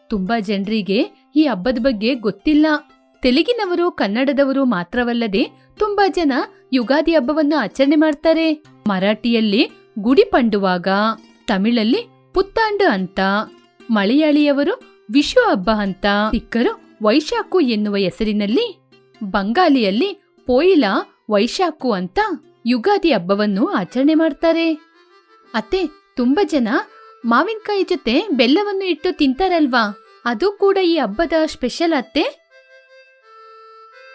ತುಂಬಾ ಜನರಿಗೆ ಈ ಹಬ್ಬದ ಬಗ್ಗೆ ಗೊತ್ತಿಲ್ಲ. ತೆಲುಗಿನವರು, ಕನ್ನಡದವರು ಮಾತ್ರವಲ್ಲದೆ ತುಂಬಾ ಜನ ಯುಗಾದಿ ಹಬ್ಬವನ್ನು ಆಚರಣೆ ಮಾಡ್ತಾರೆ. ಮರಾಠಿಯಲ್ಲಿ ಗುಡಿ ಪಂಡುವಾಗ, ತಮಿಳಲ್ಲಿ ಪುತ್ತಾಂಡು ಅಂತ, ಮಲಯಾಳಿಯವರು ವಿಶ್ವ ಹಬ್ಬ ಅಂತ ಸಿಕ್ಕರು ವೈಶಾಖು ಎನ್ನುವ ಹೆಸರಿನಲ್ಲಿ, ಬಂಗಾಲಿಯಲ್ಲಿ ಪೋಯಿಲ ವೈಶಾಖು ಅಂತ ಯುಗಾದಿ ಹಬ್ಬವನ್ನು ಆಚರಣೆ ಮಾಡ್ತಾರೆ. ಅತ್ತೆ, ತುಂಬಾ ಜನ ಮಾವಿನಕಾಯಿ ಜೊತೆ ಬೆಲ್ಲವನ್ನು ಇಟ್ಟು ತಿಂತಾರಲ್ವಾ? ಅದು ಕೂಡ ಈ ಹಬ್ಬದ ಸ್ಪೆಷಲ್ ಅತ್ತೆ?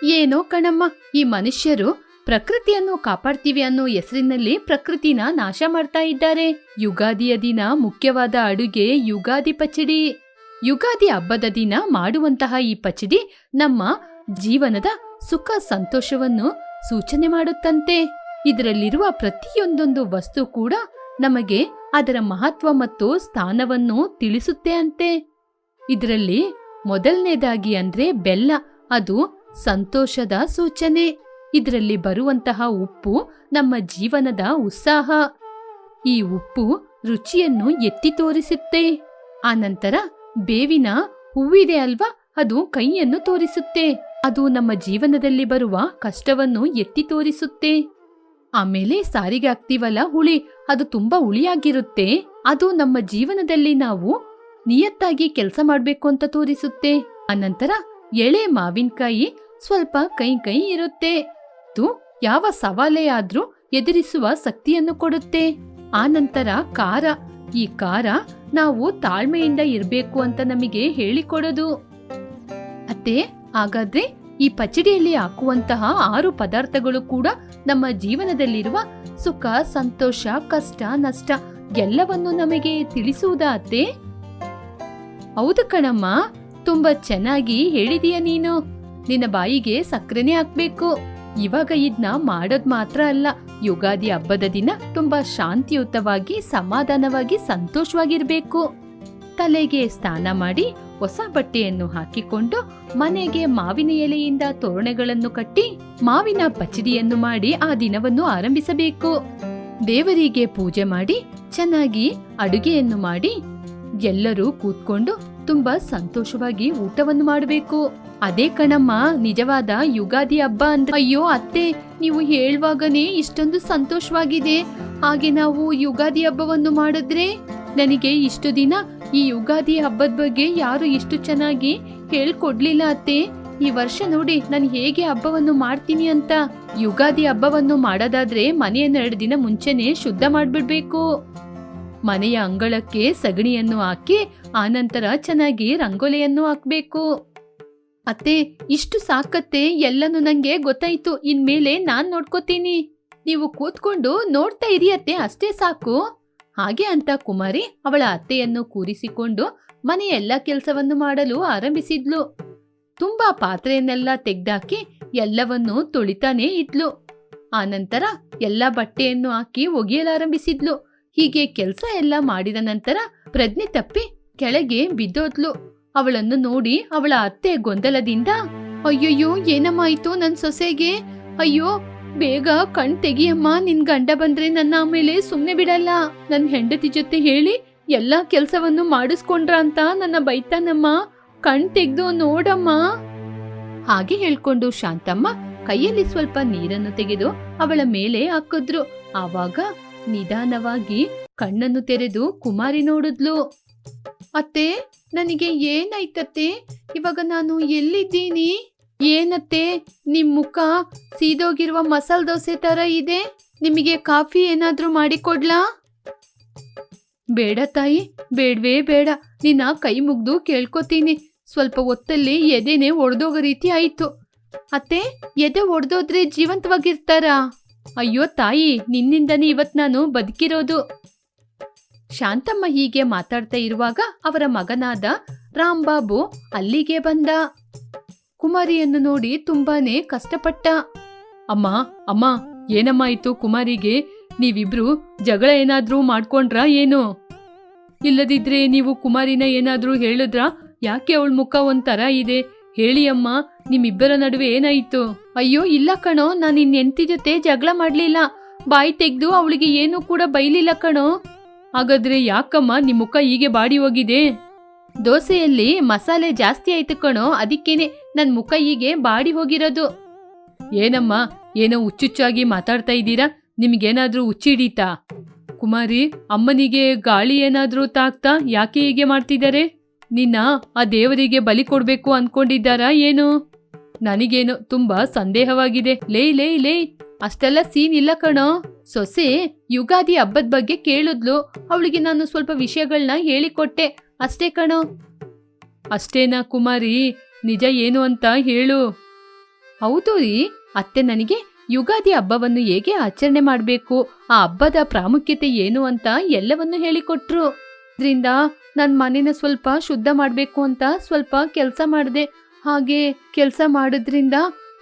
ಏನೋ ಕಣಮ್ಮ, ಈ ಮನುಷ್ಯರು ಪ್ರಕೃತಿಯನ್ನು ಕಾಪಾಡ್ತೀವಿ ಅನ್ನೋ ಹೆಸರಿನಲ್ಲಿ ಪ್ರಕೃತಿನ ನಾಶ ಮಾಡ್ತಾ ಇದ್ದಾರೆ. ಯುಗಾದಿಯ ದಿನ ಮುಖ್ಯವಾದ ಅಡುಗೆ ಯುಗಾದಿ ಪಚಡಿ. ಯುಗಾದಿ ಹಬ್ಬದ ದಿನ ಮಾಡುವಂತಹ ಈ ಪಚಡಿ ನಮ್ಮ ಜೀವನದ ಸುಖ ಸಂತೋಷವನ್ನು ಸೂಚನೆ ಮಾಡುತ್ತಂತೆ. ಇದರಲ್ಲಿರುವ ಪ್ರತಿಯೊಂದೊಂದು ವಸ್ತು ಕೂಡ ನಮಗೆ ಅದರ ಮಹತ್ವ ಮತ್ತು ಸ್ಥಾನವನ್ನು ತಿಳಿಸುತ್ತೆ ಅಂತೆ. ಇದರಲ್ಲಿ ಮೊದಲನೇದಾಗಿ ಅಂದ್ರೆ ಬೆಲ್ಲ. ಅದು ಸಂತೋಷದ ಸೂಚನೆ. ಇದರಲ್ಲಿ ಬರುವಂತಹ ಉಪ್ಪು ನಮ್ಮ ಜೀವನದ ಉತ್ಸಾಹ. ಈ ಉಪ್ಪು ರುಚಿಯನ್ನು ಎತ್ತಿ ತೋರಿಸುತ್ತೆ. ಆನಂತರ ಬೇವಿನ ಹೂವಿದೆ ಅಲ್ವಾ? ಅದು ಕೈಯನ್ನು ತೋರಿಸುತ್ತೆ. ಅದು ನಮ್ಮ ಜೀವನದಲ್ಲಿ ಬರುವ ಕಷ್ಟವನ್ನು ಎತ್ತಿ ತೋರಿಸುತ್ತೆ. ಆಮೇಲೆ ಸಾರಿಗೆ ಹಾಕ್ತೀವಲ್ಲ ಹುಳಿ? ಅದು ತುಂಬಾ ಹುಳಿಯಾಗಿರುತ್ತೆ. ಅದು ನಮ್ಮ ಜೀವನದಲ್ಲಿ ನಾವು ನಿಯತ್ತಾಗಿ ಕೆಲಸ ಮಾಡಬೇಕು ಅಂತ ತೋರಿಸುತ್ತೆ. ಅನಂತರ ಎಳೆ ಮಾವಿನಕಾಯಿ ಸ್ವಲ್ಪ ಕೈ ಕೈ ಇರುತ್ತೆ. ತು ಯಾವ ಸವಾಲೇ ಆದ್ರೂ ಎದುರಿಸುವ ಶಕ್ತಿಯನ್ನು ಕೊಡುತ್ತೆ. ಆನಂತರ ಖಾರ. ಈ ಖಾರ ನಾವು ತಾಳ್ಮೆಯಿಂದ ಇರಬೇಕು ಅಂತ ನಮಗೆ ಹೇಳಿಕೊಡೋದು. ಅತ್ತೆ, ಹಾಗಾದ್ರೆ ಈ ಪಚಡಿಯಲ್ಲಿ ಹಾಕುವಂತಹ ಆರು ಪದಾರ್ಥಗಳು ಕೂಡ ನಮ್ಮ ಜೀವನದಲ್ಲಿರುವ ಸುಖ, ಸಂತೋಷ, ಕಷ್ಟ, ನಷ್ಟ ಎಲ್ಲವನ್ನು ನಮಗೆ ತಿಳಿಸುವುದಾ ಅತ್ತೆ? ಹೌದು ಕಣಮ್ಮ, ತುಂಬಾ ಚೆನ್ನಾಗಿ ಹೇಳಿದೀಯ ನೀನು. ನಿನ್ನ ಬಾಯಿಗೆ ಸಕ್ಕರೆನೇ ಹಾಕ್ಬೇಕು. ಇವಾಗ ಇದ್ನ ಮಾಡೋದ್ ಮಾತ್ರ ಅಲ್ಲ, ಯುಗಾದಿ ಹಬ್ಬದ ದಿನ ತುಂಬಾ ಶಾಂತಿಯುತವಾಗಿ, ಸಮಾಧಾನವಾಗಿ, ಸಂತೋಷವಾಗಿರ್ಬೇಕು. ತಲೆಗೆ ಸ್ನಾನ ಮಾಡಿ ಹೊಸ ಬಟ್ಟೆಯನ್ನು ಹಾಕಿಕೊಂಡು ಮನೆಗೆ ಮಾವಿನ ಎಲೆಯಿಂದ ತೋರಣಗಳನ್ನು ಕಟ್ಟಿ ಮಾವಿನ ಪಚಡಿಯನ್ನು ಮಾಡಿ ಆ ದಿನವನ್ನು ಆರಂಭಿಸಬೇಕು. ದೇವರಿಗೆ ಪೂಜೆ ಮಾಡಿ ಚೆನ್ನಾಗಿ ಅಡುಗೆಯನ್ನು ಮಾಡಿ ಎಲ್ಲರೂ ಕೂತ್ಕೊಂಡು ತುಂಬಾ ಸಂತೋಷವಾಗಿ ಊಟವನ್ನು ಮಾಡಬೇಕು. ಅದೇ ಕಣಮ್ಮ, ನಿಜವಾದ ಯುಗಾದಿ ಹಬ್ಬ ಅಂದ್ರೆ ಅಯ್ಯೋ ಅತ್ತೆ, ನೀವು ಹೇಳುವಾಗನೇ ಇಷ್ಟೊಂದು ಸಂತೋಷವಾಗಿದೆ. ಹಾಗೆ ನಾವು ಯುಗಾದಿ ಹಬ್ಬವನ್ನು ಮಾಡಿದ್ರೆ ನನಗೆ ಇಷ್ಟು ದಿನ ಈ ಯುಗಾದಿ ಹಬ್ಬದ ಬಗ್ಗೆ ಯಾರು ಇಷ್ಟು ಚೆನ್ನಾಗಿ ಹೇಳ್ಕೊಡ್ಲಿಲ್ಲ ಅತ್ತೆ. ಈ ವರ್ಷ ನೋಡಿ ನಾನು ಹೇಗೆ ಹಬ್ಬವನ್ನು ಮಾಡ್ತೀನಿ ಅಂತ. ಯುಗಾದಿ ಹಬ್ಬವನ್ನು ಮಾಡೋದಾದ್ರೆ ಮನೆಯನ್ನು ಎರಡು ದಿನ ಮುಂಚೆನೆ ಶುದ್ಧ ಮಾಡ್ಬಿಡ್ಬೇಕು. ಮನೆಯ ಅಂಗಳಕ್ಕೆ ಸಗಣಿಯನ್ನು ಹಾಕಿ ಆನಂತರ ಚೆನ್ನಾಗಿ ರಂಗೋಲಿಯನ್ನು ಹಾಕಬೇಕು. ಅತ್ತೆ, ಇಷ್ಟು ಸಾಕತ್ತೆ, ಎಲ್ಲನೂ ನಂಗೆ ಗೊತ್ತಾಯ್ತು. ಇನ್ಮೇಲೆ ನಾನು ನೋಡ್ಕೋತೀನಿ. ನೀವು ಕೂತ್ಕೊಂಡು ನೋಡ್ತಾ ಇರಿ ಅತ್ತೆ, ಅಷ್ಟೇ ಸಾಕು. ಹಾಗೆ ಅಂತ ಕುಮಾರಿ ಅವಳ ಅತ್ತೆಯನ್ನು ಕೂರಿಸಿಕೊಂಡು ಮನೆಯ ಎಲ್ಲ ಕೆಲಸವನ್ನು ಮಾಡಲು ಆರಂಭಿಸಿದ್ಲು. ತುಂಬಾ ಪಾತ್ರೆಯನ್ನೆಲ್ಲ ತೆಗ್ದಾಕಿ ಎಲ್ಲವನ್ನೂ ತೊಳಿತಾನೇ ಇದ್ಲು. ಆನಂತರ ಎಲ್ಲ ಬಟ್ಟೆಯನ್ನು ಹಾಕಿ ಒಗೆಯಲಾರಂಭಿಸಿದ್ಲು. ಹೀಗೆ ಕೆಲಸ ಎಲ್ಲ ಮಾಡಿದ ನಂತರ ಪ್ರಜ್ಞೆ ತಪ್ಪಿ ಕೆಳಗೆ ಬಿದ್ದೋದ್ಲು. ಅವಳನ್ನು ನೋಡಿ ಅವಳ ಅತ್ತೆ ಗೊಂದಲದಿಂದ, ಅಯ್ಯಯ್ಯೋ, ಏನಮ್ಮಾಯ್ತು ನನ್ ಸೊಸೆಗೆ? ಅಯ್ಯೋ, ಬೇಗ ಕಣ್ ತೆಗಿಯಮ್ಮ, ನಿನ್ ಗಂಡ ಬಂದ್ರೆ ನನ್ನ ಆಮೇಲೆ ಸುಮ್ನೆ ಬಿಡಲ್ಲ. ನನ್ ಹೆಂಡತಿ ಜೊತೆ ಹೇಳಿ ಎಲ್ಲಾ ಕೆಲ್ಸವನ್ನು ಮಾಡಿಸ್ಕೊಂಡ್ರ ಅಂತ ನನ್ನ ಬೈತಾನಮ್ಮ. ಕಣ್ ತೆಗ್ದು ನೋಡಮ್ಮ. ಹಾಗೆ ಹೇಳ್ಕೊಂಡು ಶಾಂತಮ್ಮ ಕೈಯಲ್ಲಿ ಸ್ವಲ್ಪ ನೀರನ್ನು ತೆಗೆದು ಅವಳ ಮೇಲೆ ಹಾಕಿದ್ರು. ಆವಾಗ ನಿಧಾನವಾಗಿ ಕಣ್ಣನ್ನು ತೆರೆದು ಕುಮಾರಿ ನೋಡಿದ್ಲು. ಅತ್ತೆ, ನನಗೆ ಏನಾಯ್ತತ್ತೆ? ಇವಾಗ ನಾನು ಎಲ್ಲಿದ್ದೀನಿ? ಏನತ್ತೆ? ನಿಮ್ ಮುಖ ಸೀದೋಗಿರುವ ಮಸಾಲ ದೋಸೆ ತರ ಇದೆ. ನಿಮಗೆ ಕಾಫಿ ಏನಾದ್ರೂ ಮಾಡಿಕೊಡ್ಲಾ? ಬೇಡ ತಾಯಿ, ಬೇಡವೇ ಬೇಡ. ನಿನ್ನ ಕೈ ಮುಗ್ದು ಕೇಳ್ಕೊತೀನಿ. ಸ್ವಲ್ಪ ಹೊತ್ತಲ್ಲಿ ಎದೆನೆ ಒಡೆದೋಗೋ ರೀತಿ ಆಯ್ತು. ಅತ್ತೆ, ಎದೆ ಒಡೆದೋದ್ರೆ ಜೀವಂತವಾಗಿರ್ತಾರಾ? ಅಯ್ಯೋ ತಾಯಿ, ನಿನ್ನಿಂದನೇ ಇವತ್ ನಾನು ಬದುಕಿರೋದು. ಶಾಂತಮ್ಮ ಹೀಗೆ ಮಾತಾಡ್ತಾ ಇರುವಾಗ ಅವರ ಮಗನಾದ ರಾಂಬಾಬು ಅಲ್ಲಿಗೆ ಬಂದ. ಕುಮಾರಿಯನ್ನು ನೋಡಿ ತುಂಬಾನೇ ಕಷ್ಟಪಟ್ಟ. ಅಮ್ಮ ಅಮ್ಮ, ಏನಮ್ಮ ಆಯ್ತು ಕುಮಾರಿಗೆ? ನೀವಿಬ್ರು ಜಗಳ ಏನಾದ್ರೂ ಮಾಡ್ಕೊಂಡ್ರಾ ಏನು? ಇಲ್ಲದಿದ್ರೆ ನೀವು ಕುಮಾರಿನ ಏನಾದ್ರೂ ಹೇಳಿದ್ರ? ಯಾಕೆ ಅವಳ ಮುಖ ಒಂಥರ ಇದೆ? ಹೇಳಿ ಅಮ್ಮ, ನಿಮ್ಮಿಬ್ಬರ ನಡುವೆ ಏನಾಯ್ತು? ಅಯ್ಯೋ, ಇಲ್ಲ ಕಣೋ, ನಾನು ನಿನ್ನ ಜೊತೆ ಜಗಳ ಮಾಡ್ಲಿಲ್ಲ. ಬಾಯಿ ತೆಗ್ದು ಅವಳಿಗೆ ಏನು ಕೂಡ ಬೈಲಿಲ್ಲ ಕಣೋ. ಹಾಗಾದ್ರೆ ಯಾಕಮ್ಮ ನಿಮ್ಮ ಮುಖ ಹೀಗೆ ಬಾಡಿ ಹೋಗಿದೆ? ದೋಸೆಯಲ್ಲಿ ಮಸಾಲೆ ಜಾಸ್ತಿ ಆಯ್ತು ಕಣೋ, ಅದಕ್ಕೇನೆ ನನ್ನ ಮುಖ ಹೀಗೆ ಬಾಡಿ ಹೋಗಿರೋದು. ಏನಮ್ಮ, ಏನೋ ಹುಚ್ಚುಚ್ಚಾಗಿ ಮಾತಾಡ್ತಾ ಇದ್ದೀರಾ? ನಿಮ್ಗೇನಾದ್ರೂ ಹುಚ್ಚಿಡೀತಾ ಕುಮಾರಿ, ಅಮ್ಮನಿಗೆ ಗಾಳಿ ಏನಾದರೂ ತಾಕ್ತಾ ಯಾಕೆ ಹೀಗೆ ಮಾಡ್ತಿದ್ದಾರೆ? ನಿನ್ನ ಆ ದೇವರಿಗೆ ಬಲಿ ಕೊಡ್ಬೇಕು ಅನ್ಕೊಂಡಿದ್ದಾರಾ ಏನು? ನನಗೇನು ತುಂಬಾ ಸಂದೇಹವಾಗಿದೆ. ಲೇ ಲೇ ಲೇ ಅಷ್ಟೆಲ್ಲ ಸೀನ್ ಇಲ್ಲ ಕಣೋ. ಸೊಸೆ ಯುಗಾದಿ ಹಬ್ಬದ ಬಗ್ಗೆ ಕೇಳಿದ್ಲು. ಅವಳಿಗೆ ನಾನು ಸ್ವಲ್ಪ ವಿಷಯಗಳನ್ನ ಹೇಳಿಕೊಟ್ಟೆ. ಅಷ್ಟೇ ಕಣೋ. ಅಷ್ಟೇನಾ ಕುಮಾರಿ? ನಿಜ ಏನು ಅಂತ ಹೇಳು. ಹೌದು ರೀ. ಅತ್ತೆ ನನಗೆ ಯುಗಾದಿ ಹಬ್ಬವನ್ನು ಹೇಗೆ ಆಚರಣೆ ಮಾಡಬೇಕು? ಆ ಹಬ್ಬದ ಪ್ರಾಮುಖ್ಯತೆ ಏನು ಅಂತ ಎಲ್ಲವನ್ನು ಹೇಳಿಕೊಟ್ರು. ಇದರಿಂದ ನನ್ನ ಮನೇನ ಸ್ವಲ್ಪ ಶುದ್ಧ ಮಾಡಬೇಕು ಅಂತ ಸ್ವಲ್ಪ ಕೆಲಸ ಮಾಡಿದೆ. ಹಾಗೆ ಕೆಲಸ ಮಾಡೋದ್ರಿಂದ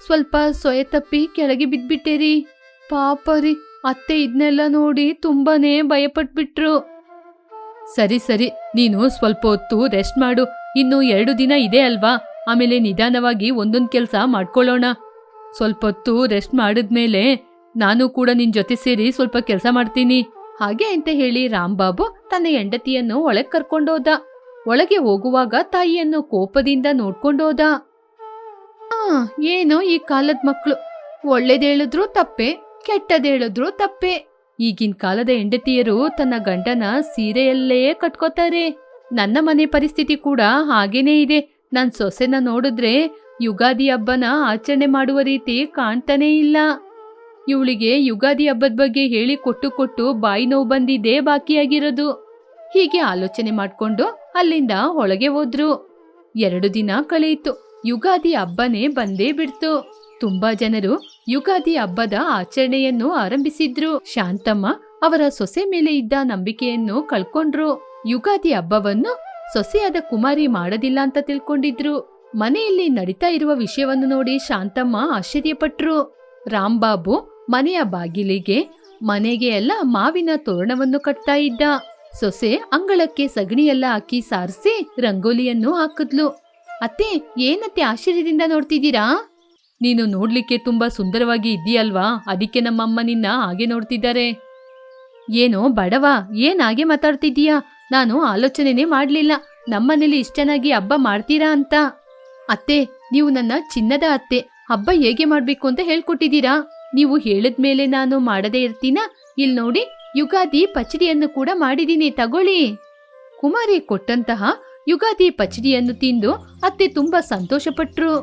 ಸ್ವಲ್ಪ ಸೊಯ ತಪ್ಪಿ ಕೆಳಗೆ ಬಿದ್ದುಬಿಟ್ಟೆ ರೀ ಪಾಪ ರೀ, ಅತ್ತೆ ಇದನ್ನೆಲ್ಲ ನೋಡಿ ತುಂಬಾನೇ ಭಯಪಟ್ಬಿಟ್ರು. ಸರಿ ಸರಿ, ನೀನು ಸ್ವಲ್ಪ ಹೊತ್ತು ರೆಸ್ಟ್ ಮಾಡು. ಇನ್ನು ಎರಡು ದಿನ ಇದೆ ಅಲ್ವಾ? ಆಮೇಲೆ ನಿಧಾನವಾಗಿ ಒಂದೊಂದು ಕೆಲಸ ಮಾಡ್ಕೊಳ್ಳೋಣ. ಸ್ವಲ್ಪ ಹೊತ್ತು ರೆಸ್ಟ್ ಮಾಡಿದ್ಮೇಲೆ ನಾನು ಕೂಡ ನಿನ್ನ ಜೊತೆ ಸೇರಿ ಸ್ವಲ್ಪ ಕೆಲಸ ಮಾಡ್ತೀನಿ. ಹಾಗೆ ಅಂತ ಹೇಳಿ ರಾಂಬಾಬು ತನ್ನ ಹೆಂಡತಿಯನ್ನು ಒಳಗ್ ಕರ್ಕೊಂಡೋದ ಒಳಗೆ ಹೋಗುವಾಗ ತಾಯಿಯನ್ನು ಕೋಪದಿಂದ ನೋಡ್ಕೊಂಡೋದ ಆ, ಏನೋ ಈ ಕಾಲದ ಮಕ್ಕಳು ಒಳ್ಳೇದೇಳಿದ್ರು ತಪ್ಪೆ, ಕೆಟ್ಟದೇಳಿದ್ರು ತಪ್ಪೆ. ಈಗಿನ ಕಾಲದ ಹೆಂಡತಿಯರು ತನ್ನ ಗಂಡನ ಸೀರೆಯಲ್ಲೇ ಕಟ್ಕೋತಾರೆ. ನನ್ನ ಮನೆ ಪರಿಸ್ಥಿತಿ ಕೂಡ ಹಾಗೇನೇ ಇದೆ. ನನ್ನ ಸೊಸೆನ ನೋಡಿದ್ರೆ ಯುಗಾದಿ ಹಬ್ಬನ ಆಚರಣೆ ಮಾಡುವ ರೀತಿ ಕಾಣ್ತಾನೇ ಇಲ್ಲ. ಇವಳಿಗೆ ಯುಗಾದಿ ಹಬ್ಬದ ಬಗ್ಗೆ ಹೇಳಿ ಕೊಟ್ಟು ಕೊಟ್ಟು ಬಾಯಿ ನೋವು ಬಂದಿದ್ದೇ ಬಾಕಿಯಾಗಿರೋದು. ಹೀಗೆ ಆಲೋಚನೆ ಮಾಡಿಕೊಂಡು ಅಲ್ಲಿಂದ ಒಳಗೆ ಹೋದ್ರು. ಎರಡು ದಿನ ಕಳೆಯಿತು. ಯುಗಾದಿ ಹಬ್ಬನೇ ಬಂದೇ ಬಿಡ್ತು. ತುಂಬಾ ಜನರು ಯುಗಾದಿ ಹಬ್ಬದ ಆಚರಣೆಯನ್ನು ಆರಂಭಿಸಿದ್ರು. ಶಾಂತಮ್ಮ ಅವರ ಸೊಸೆ ಮೇಲೆ ಇದ್ದ ನಂಬಿಕೆಯನ್ನು ಕಳ್ಕೊಂಡ್ರು. ಯುಗಾದಿ ಹಬ್ಬವನ್ನು ಸೊಸೆಯಾದ ಕುಮಾರಿ ಮಾಡೋದಿಲ್ಲ ಅಂತ ತಿಳ್ಕೊಂಡಿದ್ರು. ಮನೆಯಲ್ಲಿ ನಡೀತಾ ಇರುವ ವಿಷಯವನ್ನು ನೋಡಿ ಶಾಂತಮ್ಮ ಆಶ್ಚರ್ಯಪಟ್ರು. ರಾಂಬಾಬು ಮನೆಯ ಬಾಗಿಲಿಗೆ ಮನೆಗೆ ಎಲ್ಲ ಮಾವಿನ ತೋರಣವನ್ನು ಕಟ್ತಾ ಇದ್ದ. ಸೊಸೆ ಅಂಗಳಕ್ಕೆ ಸಗಣಿಯೆಲ್ಲ ಹಾಕಿ ಸಾರಿಸಿ ರಂಗೋಲಿಯನ್ನು ಹಾಕಿದ್ಲು. ಅತ್ತೆ, ಏನತ್ತೆ ಆಶ್ಚರ್ಯದಿಂದ ನೋಡ್ತಿದ್ದೀರಾ? ನೀನು ನೋಡ್ಲಿಕ್ಕೆ ತುಂಬಾ ಸುಂದರವಾಗಿ ಇದ್ದೀಯಲ್ವಾ? ಅದಕ್ಕೆ ನಮ್ಮಮ್ಮ ನಿನ್ನ ಹಾಗೆ ನೋಡ್ತಿದ್ದಾರೆ. ಏನೋ ಬಡವ, ಏನ್ ಹಾಗೆ ಮಾತಾಡ್ತಿದ್ದೀಯಾ? ನಾನು ಆಲೋಚನೆನೇ ಮಾಡ್ಲಿಲ್ಲ. ನಮ್ಮನೇಲಿ ಇಷ್ಟನಾಗಿ ಹಬ್ಬ ಮಾಡ್ತೀರಾ ಅಂತ. ಅತ್ತೆ, ನೀವು ನನ್ನ ಚಿನ್ನದ ಅತ್ತೆ. ಹಬ್ಬ ಹೇಗೆ ಮಾಡ್ಬೇಕು ಅಂತ ಹೇಳ್ಕೊಟ್ಟಿದ್ದೀರಾ? ನೀವು ಹೇಳಿದ್ಮೇಲೆ ನಾನು ಮಾಡದೇ ಇರ್ತೀನ? ಇಲ್ಲಿ ನೋಡಿ, ಯುಗಾದಿ ಪಚಡಿಯನ್ನು ಕೂಡ ಮಾಡಿದ್ದೀನಿ ತಗೊಳ್ಳಿ. ಕುಮಾರಿ ಕೊಟ್ಟಂತಹ ಯುಗಾದಿ ಪಚಡಿಯನ್ನು ತಿಂದು ಅತ್ತೆ ತುಂಬಾ ಸಂತೋಷಪಟ್ರು.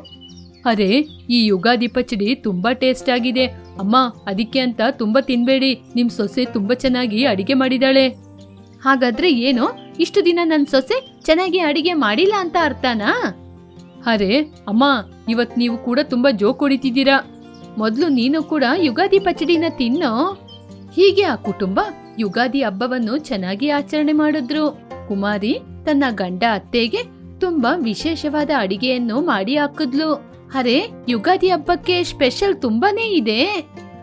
ಅರೆ, ಈ ಯುಗಾದಿ ಪಚಡಿ ತುಂಬಾ ಟೇಸ್ಟ್ ಆಗಿದೆ. ಅಮ್ಮ, ಅದಕ್ಕೆ ಅಂತ ತುಂಬಾ ತಿನ್ಬೇಡಿ. ನಿಮ್ ಸೊಸೆ ತುಂಬಾ ಚೆನ್ನಾಗಿ ಅಡಿಗೆ ಮಾಡಿದಾಳೆ. ಹಾಗಾದ್ರೆ ಏನು? ಇಷ್ಟು ದಿನ ನನ್ನ ಸೊಸೆ ಚೆನ್ನಾಗಿ ಅಡಿಗೆ ಮಾಡಿಲ್ಲ ಅಂತ ಅರ್ಥನಾ? ಅರೆ, ಅಮ್ಮ, ಇವತ್ ನೀವು ಕೂಡ ತುಂಬಾ ಜೋಕ್ ಹೊಡಿತಿದ್ದೀರಾ. ಮೊದ್ಲು ನೀನು ಕೂಡ ಯುಗಾದಿ ಪಚಡಿನ ತಿನ್ನೋ? ಹೀಗೆ ಆ ಕುಟುಂಬ ಯುಗಾದಿ ಹಬ್ಬವನ್ನು ಚೆನ್ನಾಗಿ ಆಚರಣೆ ಮಾಡಿದ್ರು. ಕುಮಾರಿ ತನ್ನ ಗಂಡ ಅತ್ತೆಗೆ ತುಂಬಾ ವಿಶೇಷವಾದ ಅಡಿಗೆಯನ್ನು ಮಾಡಿ ಹಾಕಿದ್ಲು. ಅರೆ, ಯುಗಾದಿ ಹಬ್ಬಕ್ಕೆ ಸ್ಪೆಷಲ್ ತುಂಬಾನೇ ಇದೆ.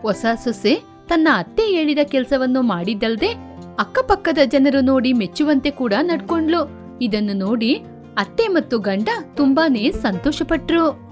ಹೊಸ ಸೊಸೆ ತನ್ನ ಅತ್ತೆ ಹೇಳಿದ ಕೆಲಸವನ್ನು ಮಾಡಿದ್ದಲ್ದೆ ಅಕ್ಕಪಕ್ಕದ ಜನರು ನೋಡಿ ಮೆಚ್ಚುವಂತೆ ಕೂಡ ನಡ್ಕೊಂಡ್ಲು. ಇದನ್ನು ನೋಡಿ ಅತ್ತೆ ಮತ್ತು ಗಂಡ ತುಂಬಾನೇ ಸಂತೋಷಪಟ್ರು.